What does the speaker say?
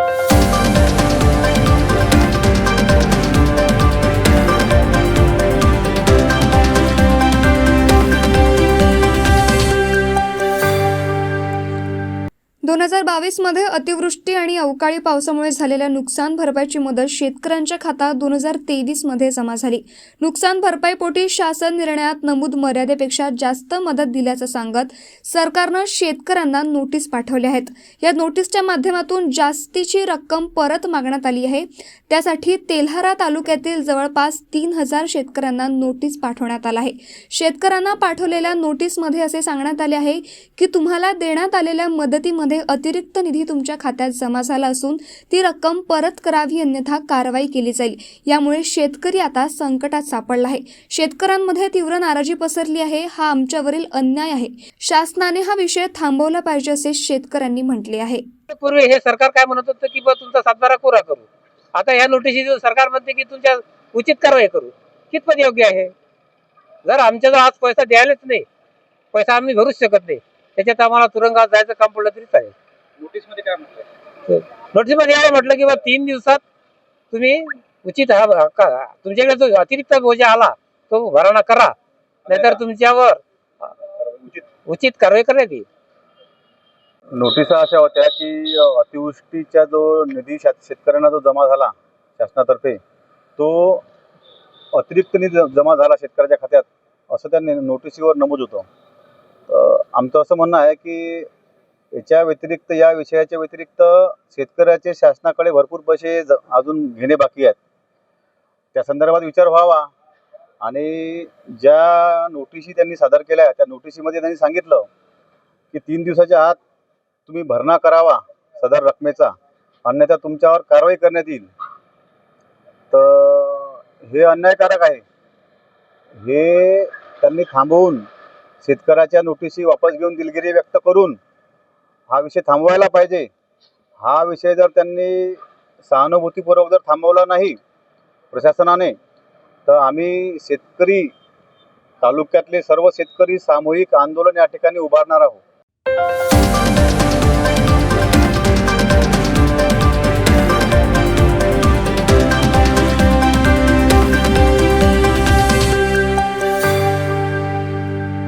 Bye. दोन हजार बावीसमध्ये अतिवृष्टी आणि अवकाळी पावसामुळे झालेल्या नुकसान भरपाईची मदत शेतकऱ्यांच्या खात्यात दोन हजार तेवीसमध्ये जमा झाली. नुकसान भरपाईपोटी शासन निर्णयात नमूद मर्यादेपेक्षा जास्त मदत दिल्याचं सांगत सरकारनं शेतकऱ्यांना नोटीस पाठवल्या आहेत. या नोटीसच्या माध्यमातून जास्तीची रक्कम परत मागण्यात आली आहे. त्यासाठी तेल्हारा तालुक्यातील जवळपास तीन हजार शेतकऱ्यांना नोटीस पाठवण्यात आला आहे. शेतकऱ्यांना पाठवलेल्या नोटीसमध्ये असे सांगण्यात आले आहे की तुम्हाला देण्यात आलेल्या मदतीमध्ये अतिरिक्त निधी तुमच्या खात्यात जमा झाला असून ती रक्कम परत करावी अन्यथा कारवाई केली जाईल. यामुळे शेतकरी आता संकटात सापडला आहे. शेतकऱ्यांमध्ये तीव्र नाराजी पसरली आहे. हा आमच्यावरील अन्याय आहे. शासनाने हा विषय थांबवला पाहिजे असे शेतकऱ्यांनी म्हटले आहे. पूर्वी हे सरकार काय म्हणत होतं की तुमचा सातबारा कोरा करू. आता ह्या नोटिशी सरकार म्हणते की तुमच्या उचित कारवाई करू. कितपत योग्य आहे? जर आमच्याजवळ आज पैसा द्यायलाच नाही पैसा आम्ही भरूच शकत नाही. त्याच्यात आम्हाला तुरुंगात जायचं काम पडलं तरी चालेल नोटीसमध्ये काय म्हटलं नोटीसमध्ये यायला म्हटलं की बा तीन दिवसात तुम्ही उचित हा का- तुमच्याकडे जो अतिरिक्त बोजा आला तो भरणा करा. नाहीतर तुमच्यावर उचित. उचित कारवाई करण्यात येईल. नोटिसा अशा होत्या की अतिवृष्टीचा जो निधी शेत- शेतकऱ्यांना जो जमा झाला शासनातर्फे तो अतिरिक्त निधी जमा झाला शेतकऱ्याच्या खात्यात असं त्या नोटिसीवर नमूद होतं. आमचं असं म्हणणं आहे की याच्या व्यतिरिक्त या विषयाच्या व्यतिरिक्त शेतकऱ्याचे शासनाकडे भरपूर पैसे ज- अजून घेणे बाकी आहेत. त्या संदर्भात विचार व्हावा. आणि ज्या नोटिशी त्यांनी सादर केल्या त्या नोटिशीमध्ये त्यांनी सांगितलं की तीन दिवसाच्या आत तुम्ही भरणा करावा सदर रकमेचा. अन्यथा तुमच्यावर कारवाई करण्यात येईल. तर हे अन्यायकारक आहे. हे त्यांनी थांबवून शेतकऱ्याच्या नोटिसी वापस घेऊन दिलगिरी व्यक्त करून हा विषय थांबवायला पाहिजे. हा विषय जर त्यांनी सहानुभूतीपूर्वक जर थांबवला नाही प्रशासनाने तर आम्ही शेतकरी तालुक्यातले सर्व शेतकरी सामूहिक आंदोलन या ठिकाणी उभारणार आहोत.